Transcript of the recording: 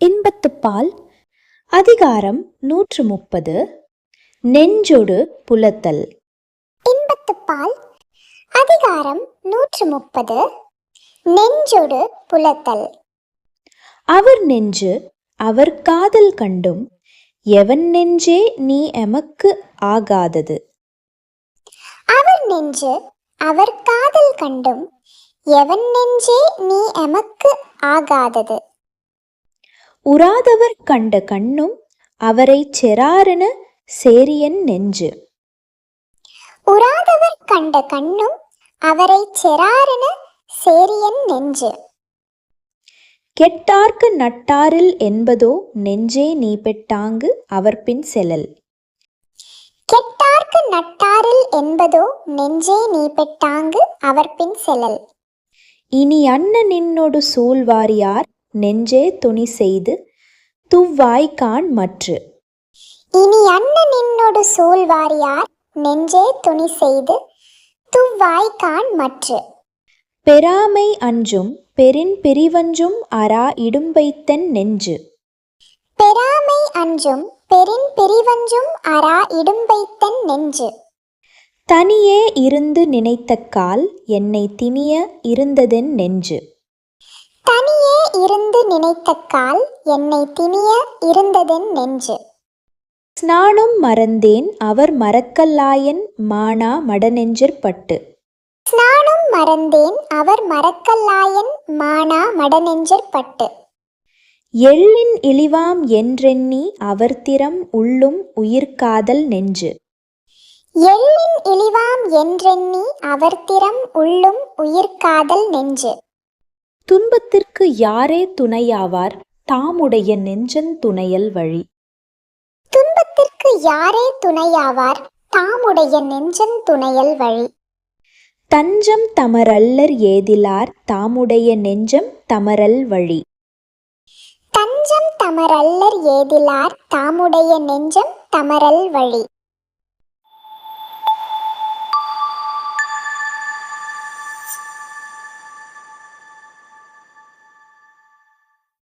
இன்பத்துப்பால் அதிகாரம் நூற்று முப்பது நெஞ்சொடு புலத்தல். இன்பத்துப்பால் அதிகாரம் நூற்று முப்பது நெஞ்சொடு புலத்தல். அவர் நெஞ்சு அவர் காதல் கண்டும் எவன் நெஞ்சே நீ எமக்கு ஆகாதது. அவர் நெஞ்சு அவர் காதல் கண்டும் எவன் நெஞ்சே நீ எமக்கு ஆகாதது. உறாதவர் கண்ட கண்ணும் அவரைச் செராரென சேரியன் நெஞ்சு. உறாதவர் கண்ட கண்ணும் அவரை செராரென சேரியன் நெஞ்சு. கெட்டார்க்கு நட்டாரில் என்பதோ நெஞ்சே நீ பெட்டாங்கு அவர் பின் செலல். கெட்டார்க்கு நட்டாரில் என்பதோ நெஞ்சே நீ பெட்டாங்கு அவர் பின் செலல். இனி அன்ன நின்னொடு சூழ்வாரியார் நெஞ்சே துணி செய்து துவ்வாய்க்கான் மற்று. இனி அன்ன நின்னொடு சூழ்வாரியார் நெஞ்சே துணி செய்து துவ்வாய்க்கான் மற்று. பெறாமை அஞ்சும் பெரின் பிரிவஞ்சும் அரா இடும்பைத்தன் நெஞ்சு. பெறாமை அஞ்சும் பெரின் பிரிவஞ்சும் அரா இடும்பைத்தன் நெஞ்சு. தனியே இருந்து நினைத்த கால் என்னை திணிய இருந்ததென் நெஞ்சு. தனியே இருந்து நினைத்த கால் என்னை திணிய இருந்ததென் நெஞ்சு. ஸ்நானம் மறந்தேன் அவர் மறக்கல்லாயன் மானா மடநெஞ்சிற்பட்டு மறந்தேன். அவர் மறக்கல்லாயன் மானா மடநெஞ்சற்பட்டு எள்ளின் இழிவாம் என்றெண்ணி அவர் திறம் உள்ளும் உயிர்காதல் நெஞ்சு. எள்ளின் இழிவாம் என்றெண்ணி அவர் திறம் உள்ளும் உயிர்காதல் நெஞ்சு. துன்பத்திற்கு யாரே துணையாவார்? தாமுடைய நெஞ்சன் துணையல் வழி. துன்பத்திற்கு யாரே துணையாவார்? தாமுடைய நெஞ்சன் துணையல் வழி. தஞ்சம் தமரல்லர் ஏதிலார் தாமுடைய நெஞ்சம் தமரல் வழி. தஞ்சம் தமரல்லர் ஏதிலார் தாமுடைய நெஞ்சம் தமரல் வழி.